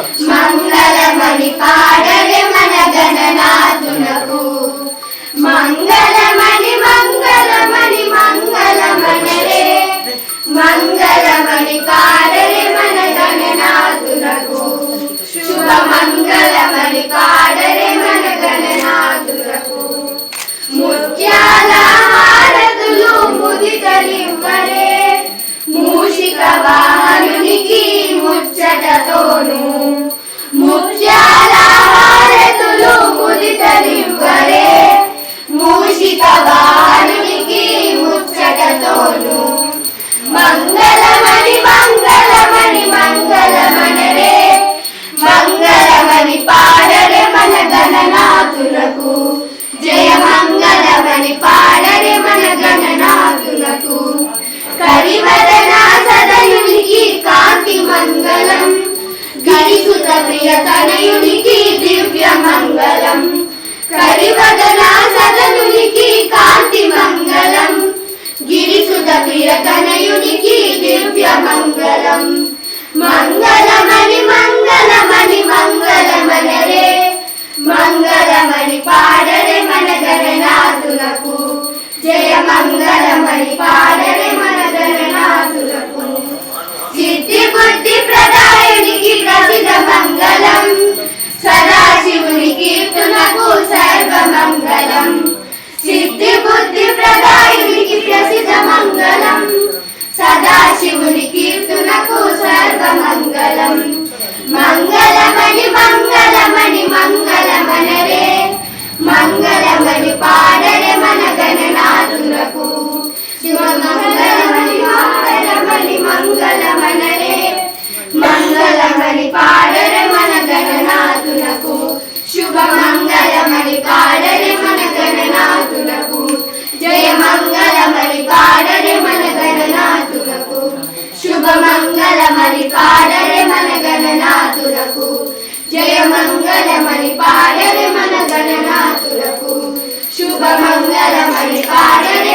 మంగళమణి పాడరే మన గణనాథునకు. మంగళమణి మంగళమణి మంగళమనరే మంగళమణి పాడరే మన గణనాథునకు. శుభ మంగళమణి పాడరే మన గణనాథునకు. ముత్యాల హారతులు ముదితలివ్వరే. మూషిక వాహనునికి ముచ్చటతోను. ముత్యాల హారతులు ముదితలివ్వరే మూషిక వాహనునికి ముచ్చటతోను. మంగళమణి సర్వమంగళం. సిద్ధి బుద్ధి ప్రదాయునికి ప్రసిద్ధ మంగళం. సదాశివుని కీర్తునకు సర్వమంగళం. మంగళమణి మంగళమణి మంగళమనరే. మంగళమణి పాడరే మన గణనాథునకు శివ మంగళమణి మంగళమణి మంగళమనరే. మంగళమణి పాడరే మన గణనాథునకు శుభమంగళ. మంగళమణి పాడరే మన గణనాథులకు. జయ మంగళమణి పాడరే మన గణనాథులకు. శుభ మంగళమణి పాడరే మన గణనాథులకు. జయ మంగళమణి పాడరే మన గణనాథులకు. శుభ మంగళమణి పాడరే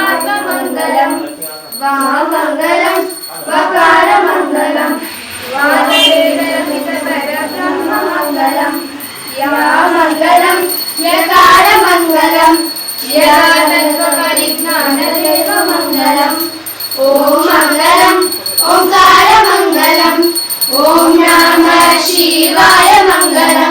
മഹാമംഗളം വകാരമംഗളം പരബ്രഹ്മമംഗളം യാമംഗളം ഓം ഓം ശിവായ മംഗളം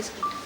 సుగ్రీవ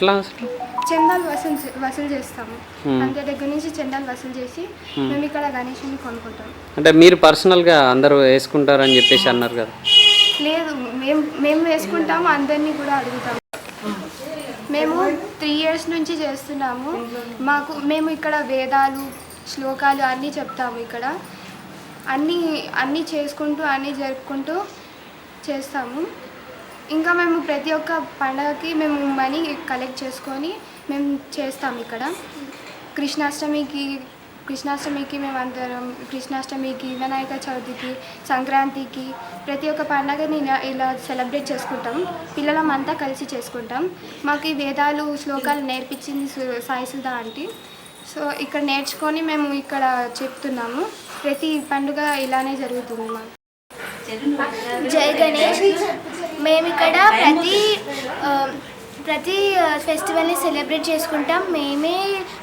ఎట్లా? అసలు చందాలు వసూలు చే- వసూలు చేస్తాము. అందరి దగ్గర నుంచి చందాలు వసూలు చేసి మేము ఇక్కడ గణేషుని కొనుక్కుంటాం. అంటే మీరు పర్సనల్గా అందరూ వేసుకుంటారని చెప్పేసి అన్నారు కదా? లేదు మేము మేము వేసుకుంటాము అందరినీ కూడా అడుగుతాము. మేము త్రీ ఇయర్స్ నుంచి చేస్తున్నాము. మాకు మేము ఇక్కడ వేదాలు శ్లోకాలు అన్నీ చెప్తాము ఇక్కడ. అన్నీ అన్నీ చేసుకుంటూ అన్నీ జరుపుకుంటూ చేస్తాము. ఇంకా మేము ప్రతి ఒక్క పండగకి మేము మనీ కలెక్ట్ చేసుకొని మేము చేస్తాము ఇక్కడ. కృష్ణాష్టమికి కృష్ణాష్టమికి మేము అందరం కృష్ణాష్టమికి వినాయక చవితికి సంక్రాంతికి ప్రతి ఒక్క పండగని ఇలా ఇలా సెలబ్రేట్ చేసుకుంటాం. పిల్లలం అంతా కలిసి చేసుకుంటాం. మాకు ఈ వేదాలు శ్లోకాలు నేర్పించింది సాయి సుధా ఆంటీ. సో ఇక్కడ నేర్చుకొని మేము ఇక్కడ చెప్తున్నాము. ప్రతి పండుగ ఇలానే జరుగుతుంది మాకు. జై గణేష్. మేము ఇక్కడ ప్రతి ప్రతి ఫెస్టివల్ని సెలబ్రేట్ చేసుకుంటాం. మేమే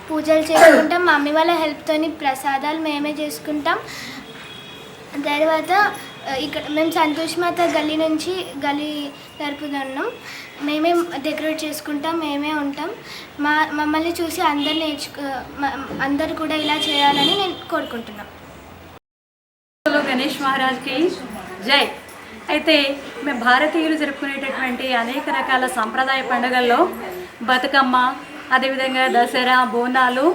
పూజలు చేసుకుంటాం. మమ్మీ వాళ్ళ హెల్ప్తోని ప్రసాదాలు మేమే చేసుకుంటాం. తర్వాత ఇక్కడ మేము సంతోష్ మాత గల్లీ నుంచి గల్లీ తరపుతున్నాం మేమే డెకరేట్ చేసుకుంటాం. మేమే ఉంటాం. మా మమ్మల్ని చూసి అందరు నేర్చుకో అందరు కూడా ఇలా చేయాలని నేను కోరుకుంటున్నాను గణేష్ మహారాజ్కి జై. అయితే మేము భారతీయులు జరుపుకునేటటువంటి అనేక రకాల సాంప్రదాయ పండుగల్లో బతుకమ్మ అదేవిధంగా దసరా బోనాలు.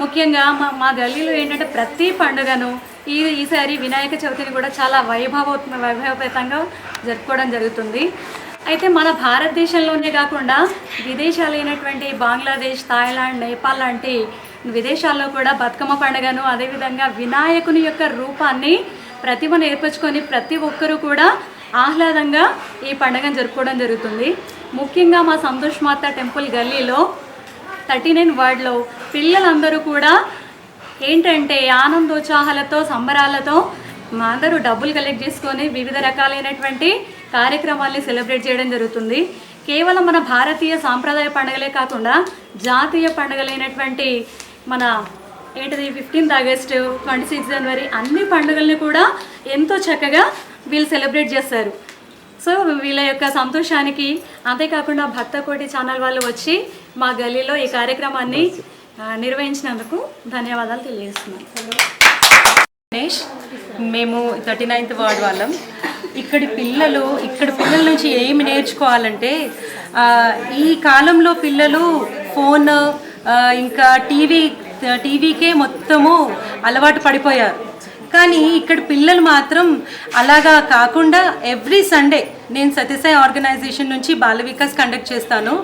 ముఖ్యంగా మా మా గల్లీలో ఏంటంటే ప్రతి పండుగను ఈ ఈసారి వినాయక చవితిని కూడా చాలా వైభవ వైభవపేతంగా జరుపుకోవడం జరుగుతుంది. అయితే మన భారతదేశంలోనే కాకుండా విదేశాలైనటువంటి బంగ్లాదేశ్ థాయిలాండ్ నేపాల్ లాంటి విదేశాల్లో కూడా బతుకమ్మ పండుగను అదేవిధంగా వినాయకుని యొక్క రూపాన్ని ప్రతిభ నేర్పించుకొని ప్రతి ఒక్కరూ కూడా ఆహ్లాదంగా ఈ పండుగను జరుపుకోవడం జరుగుతుంది. ముఖ్యంగా మా సంతోష్ మాత టెంపుల్ గల్లీలో థర్టీ నైన్ వార్డులో పిల్లలందరూ కూడా ఏంటంటే ఆనందోత్సాహాలతో సంబరాలతో మా అందరూ డబ్బులు కలెక్ట్ చేసుకొని వివిధ రకాలైనటువంటి కార్యక్రమాల్ని సెలబ్రేట్ చేయడం జరుగుతుంది. కేవలం మన భారతీయ సాంప్రదాయ పండుగలే కాకుండా జాతీయ పండుగలైనటువంటి మన ఏంటిది ఫిఫ్టీన్త్ ఆగస్ట్ ట్వంటీ సిక్స్ జనవరి అన్ని పండుగల్ని కూడా ఎంతో చక్కగా వీళ్ళు సెలబ్రేట్ చేస్తారు. సో వీళ్ళ యొక్క సంతోషానికి అంతేకాకుండా భక్త కోటి ఛానల్ వాళ్ళు వచ్చి మా గల్లీలో ఈ కార్యక్రమాన్ని నిర్వహించినందుకు ధన్యవాదాలు తెలియజేస్తున్నాను. గణేష్ మేము థర్టీ నైన్త్ వార్డ్ వాళ్ళం. ఇక్కడి పిల్లలు ఇక్కడ పిల్లల నుంచి ఏమి నేర్చుకోవాలంటే ఈ కాలంలో పిల్లలు ఫోన్ ఇంకా టీవీ టీవీకే మొత్తము అలవాటు పడిపోయారు. కానీ ఇక్కడ పిల్లలు మాత్రం అలాగా కాకుండా ఎవ్రీ సండే నేను సత్యసాయి ఆర్గనైజేషన్ నుంచి బాల వికాస్ కండక్ట్ చేస్తాను.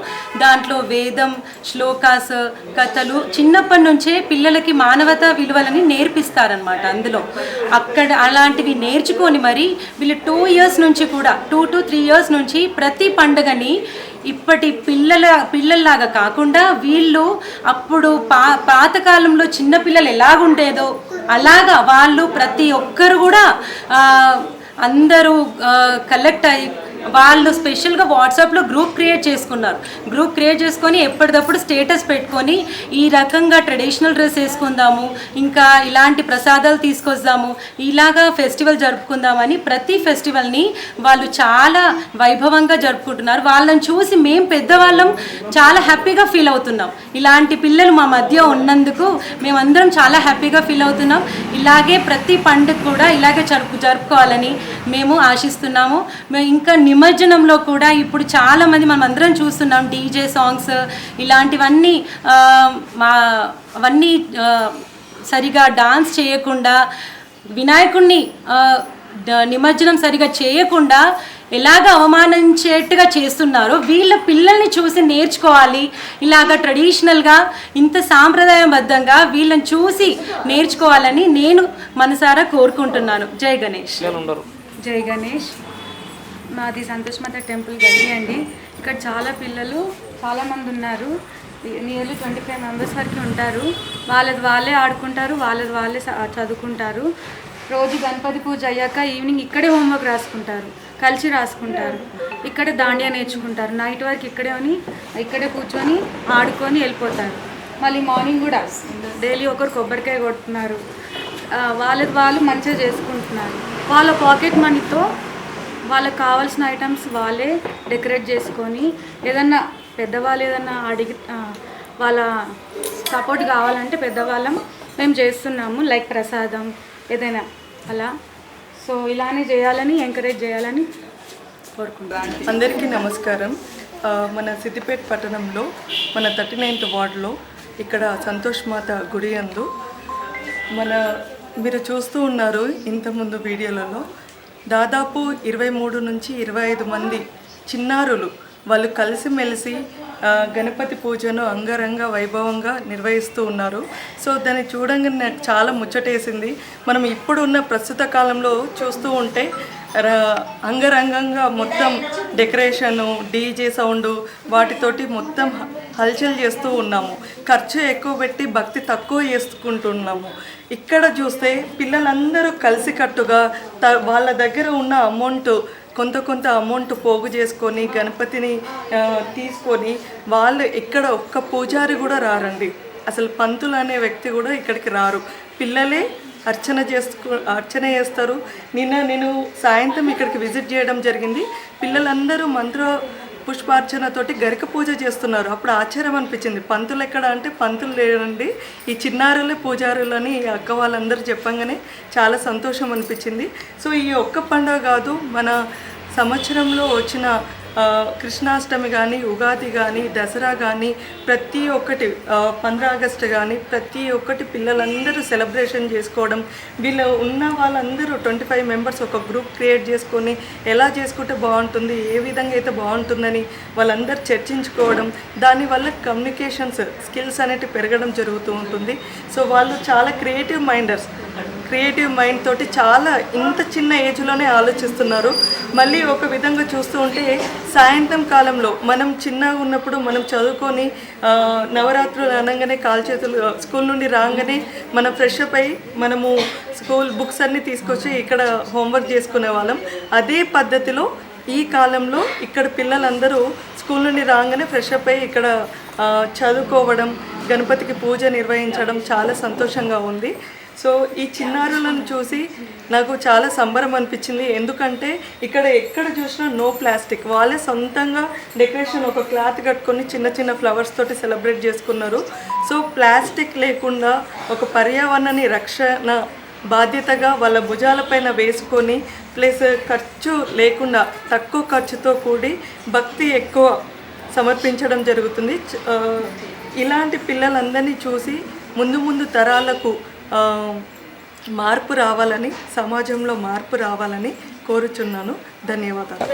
దాంట్లో వేదం శ్లోకాస్ కథలు చిన్నప్పటి నుంచే పిల్లలకి మానవతా విలువలని నేర్పిస్తారనమాట అందులో. అక్కడ అలాంటివి నేర్చుకొని మరి వీళ్ళు టూ ఇయర్స్ నుంచి కూడా టూ టు త్రీ ఇయర్స్ నుంచి ప్రతి పండుగని ఇప్పటి పిల్లల పిల్లల్లాగా కాకుండా వీళ్ళు అప్పుడు పా పాతకాలంలో చిన్నపిల్లలు ఎలాగుండేదో అలాగా వాళ్ళు ప్రతి ఒక్కరు కూడా అందరూ కలెక్ట్ అయ్యి వాళ్ళు స్పెషల్గా వాట్సాప్లో గ్రూప్ క్రియేట్ చేసుకున్నారు. గ్రూప్ క్రియేట్ చేసుకొని ఎప్పటికప్పుడు స్టేటస్ పెట్టుకొని ఈ రకంగా ట్రెడిషనల్ డ్రెస్ వేసుకుందాము ఇంకా ఇలాంటి ప్రసాదాలు తీసుకొద్దాము ఇలాగా ఫెస్టివల్ జరుపుకుందామని ప్రతి ఫెస్టివల్ని వాళ్ళు చాలా వైభవంగా జరుపుకుంటున్నారు. వాళ్ళని చూసి మేము పెద్దవాళ్ళం చాలా హ్యాపీగా ఫీల్ అవుతున్నాం. ఇలాంటి పిల్లలు మా మధ్య ఉన్నందుకు మేమందరం చాలా హ్యాపీగా ఫీల్ అవుతున్నాం. ఇలాగే ప్రతి పండుగ కూడా ఇలాగే జరుపు జరుపుకోవాలని మేము ఆశిస్తున్నాము. మేము ఇంకా నిమజ్జనంలో కూడా ఇప్పుడు చాలా మంది మనం అందరం చూస్తున్నాం డీజే సాంగ్స్ ఇలాంటివన్నీ మా అవన్నీ సరిగా డాన్స్ చేయకుండా వినాయకుడిని నిమజ్జనం సరిగా చేయకుండా ఎలాగ అవమానించేట్టుగా చేస్తున్నారో వీళ్ళ పిల్లల్ని చూసి నేర్చుకోవాలి. ఇలాగ ట్రెడిషనల్గా ఇంత సాంప్రదాయబద్ధంగా వీళ్ళని చూసి నేర్చుకోవాలని నేను మనసారా కోరుకుంటున్నాను. జై గణేష్. జై గణేష్. మాది సంతోష్ మాత టెంపుల్ గల్లీ అండి. ఇక్కడ చాలా పిల్లలు చాలామంది ఉన్నారు. నియర్లీ ట్వంటీ ఫైవ్ మెంబర్స్ వరకు ఉంటారు. వాళ్ళది వాళ్ళే ఆడుకుంటారు వాళ్ళది వాళ్ళే చ- చదువుకుంటారు. రోజు గణపతి పూజ అయ్యాక ఈవినింగ్ ఇక్కడే హోంవర్క్ రాసుకుంటారు కలిసి రాసుకుంటారు. ఇక్కడే దాండియా నేర్చుకుంటారు. నైట్ వరకు ఇక్కడే అని ఇక్కడే కూర్చొని ఆడుకొని వెళ్ళిపోతారు. మళ్ళీ మార్నింగ్ కూడా డైలీ ఒకరు కొబ్బరికాయ కొడుతున్నారు. వాళ్ళది వాళ్ళు మంచిగా చేసుకుంటున్నారు. వాళ్ళ పాకెట్ మనీతో వాళ్ళకి కావాల్సిన ఐటమ్స్ వాళ్ళే డెకరేట్ చేసుకొని ఏదన్నా పెద్దవాళ్ళు ఏదన్నా అడిగి వాళ్ళ సపోర్ట్ కావాలంటే పెద్దవాళ్ళం మేము చేస్తున్నాము లైక్ ప్రసాదం ఏదైనా అలా. సో ఇలానే చేయాలని ఎంకరేజ్ చేయాలని కోరుకుంటున్నాను. అందరికీ నమస్కారం. మన సిద్దిపేట పట్టణంలో మన థర్టీ నైన్త్ వార్డులో ఇక్కడ సంతోష్ మాత గుడి అందు మన మీరు చూస్తూ ఉన్నారు ఇంతకుముందు వీడియోలలో దాదాపు ఇరవై మూడు నుంచి ఇరవై ఐదు మంది చిన్నారులు వాళ్ళు కలిసిమెలిసి గణపతి పూజను అంగరంగ వైభవంగా నిర్వహిస్తూ ఉన్నారు. సో దాన్ని చూడంగా నాకు చాలా ముచ్చటేసింది. మనం ఇప్పుడున్న ప్రస్తుత కాలంలో చూస్తూ ఉంటే అంగరంగంగా మొత్తం డెకరేషను డీజే సౌండ్ వాటితోటి మొత్తం హల్చల్ చేస్తూ ఉన్నాము. ఖర్చు ఎక్కువ పెట్టి భక్తి తక్కువ చేసుకుంటున్నాము. ఇక్కడ చూస్తే పిల్లలందరూ కలిసికట్టుగా త వాళ్ళ దగ్గర ఉన్న అమౌంట్ కొంత కొంత అమౌంట్ పోగు చేసుకొని గణపతిని తీసుకొని వాళ్ళు ఇక్కడ ఒక్క పూజారి కూడా రారండి. అసలు పంతులు అనే వ్యక్తి కూడా ఇక్కడికి రారు. పిల్లలే అర్చన చేసుకో అర్చన చేస్తారు. నిన్న నేను సాయంత్రం ఇక్కడికి విజిట్ చేయడం జరిగింది. పిల్లలందరూ మంత్ర పుష్పార్చనతోటి గరిక పూజ చేస్తున్నారు. అప్పుడు ఆశ్చర్యం అనిపించింది. పంతులు ఎక్కడ అంటే పంతులు లేదండి ఈ చిన్నారులే పూజారులని ఈ అక్క వాళ్ళందరూ చెప్పంగానే చాలా సంతోషం అనిపించింది. సో ఈ ఒక్క పండుగ కాదు మన సంవత్సరంలో వచ్చిన కృష్ణాష్టమి కానీ ఉగాది కానీ దసరా కానీ ప్రతి ఒక్కటి పంద్ర ఆగస్టు కానీ ప్రతి ఒక్కటి పిల్లలందరూ సెలబ్రేషన్ చేసుకోవడం వీళ్ళు ఉన్న వాళ్ళందరూ ట్వంటీ ఫైవ్ మెంబర్స్ ఒక గ్రూప్ క్రియేట్ చేసుకొని ఎలా చేసుకుంటే బాగుంటుంది ఏ విధంగా అయితే బాగుంటుందని వాళ్ళందరూ చర్చించుకోవడం దానివల్ల కమ్యూనికేషన్స్ స్కిల్స్ అనేటివి పెరగడం జరుగుతూ ఉంటుంది. సో వాళ్ళు చాలా క్రియేటివ్ మైండర్స్. క్రియేటివ్ మైండ్ తోటి చాలా ఇంత చిన్న ఏజ్లోనే ఆలోచిస్తున్నారు. మళ్ళీ ఒక విధంగా చూస్తూ ఉంటే సాయంత్రం కాలంలో మనం చిన్నగా ఉన్నప్పుడు మనం చదువుకొని నవరాత్రులు అనగానే కాల్చేతులు స్కూల్ నుండి రాగానే మనం ఫ్రెష్ అప్ అయ్యి మనము స్కూల్ బుక్స్ అన్నీ తీసుకొచ్చి ఇక్కడ హోంవర్క్ చేసుకునే వాళ్ళం. అదే పద్ధతిలో ఈ కాలంలో ఇక్కడ పిల్లలందరూ స్కూల్ నుండి రాగానే ఫ్రెష్ అప్ అయ్యి ఇక్కడ చదువుకోవడం గణపతికి పూజ నిర్వహించడం చాలా సంతోషంగా ఉంది. సో ఈ చిన్నారులను చూసి నాకు చాలా సంబరం అనిపించింది. ఎందుకంటే ఇక్కడ ఎక్కడ చూసినా నో ప్లాస్టిక్ వాళ్ళే సొంతంగా డెకరేషన్ ఒక క్లాత్ కట్టుకొని చిన్న చిన్న ఫ్లవర్స్ తోటి సెలబ్రేట్ చేసుకున్నారు. సో ప్లాస్టిక్ లేకుండా ఒక పర్యావరణాన్ని రక్షణ బాధ్యతగా వాళ్ళ భుజాలపైన వేసుకొని ప్లస్ ఖర్చు లేకుండా తక్కువ ఖర్చుతో కూడి భక్తి ఎక్కువ సమర్పించడం జరుగుతుంది. ఇలాంటి పిల్లలందరినీ చూసి ముందు ముందు తరాలకు మార్పు రావాలని సమాజంలో మార్పు రావాలని కోరుచున్నాను. ధన్యవాదాలు.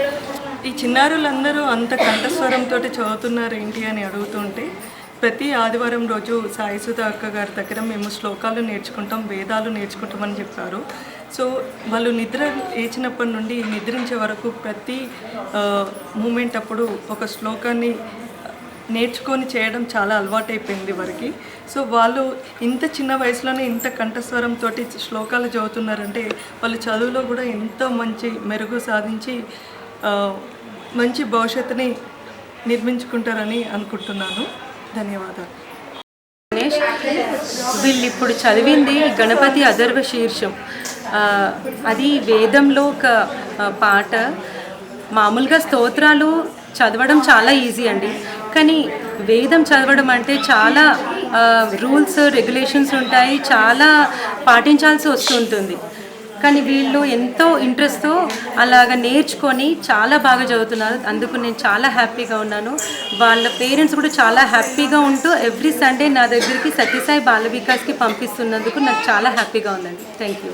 ఈ చిన్నారులందరూ అంత కంఠస్వరంతో చదువుతున్నారు ఏంటి అని అడుగుతుంటే ప్రతి ఆదివారం రోజు సాయిసుధ అక్క గారి దగ్గర మేము శ్లోకాలు నేర్చుకుంటాం వేదాలు నేర్చుకుంటామని చెప్పారు. సో వాళ్ళు నిద్ర లేచినప్పటి నుండి నిద్రించే వరకు ప్రతి మూమెంట్ అప్పుడు ఒక శ్లోకాన్ని నేర్చుకొని చేయడం చాలా అలవాటైపోయింది వారికి. సో వాళ్ళు ఇంత చిన్న వయసులోనే ఇంత కంఠస్వరంతో శ్లోకాలు చదువుతున్నారంటే వాళ్ళు చదువులో కూడా ఎంతో మంచి మెరుగు సాధించి మంచి భవిష్యత్తుని నిర్మించుకుంటారని అనుకుంటున్నాను. ధన్యవాదాలు. గణేష్ వీళ్ళు ఇప్పుడు చదివింది గణపతి అదర్వ శీర్షం. అది వేదంలో ఒక పాట. మామూలుగా స్తోత్రాలు చదవడం చాలా ఈజీ అండి. కానీ వేదం చదవడం అంటే చాలా రూల్స్ రెగ్యులేషన్స్ ఉంటాయి చాలా పాటించాల్సి వస్తుంటుంది. కానీ వీళ్ళు ఎంతో ఇంట్రెస్ట్తో అలాగ నేర్చుకొని చాలా బాగా చదువుతున్నారు. అందుకు నేను చాలా హ్యాపీగా ఉన్నాను. వాళ్ళ పేరెంట్స్ కూడా చాలా హ్యాపీగా ఉంటూ ఎవ్రీ సండే నా దగ్గరికి సత్యసాయి బాల వికాస్కి పంపిస్తున్నందుకు నాకు చాలా హ్యాపీగా ఉందండి. Thank you.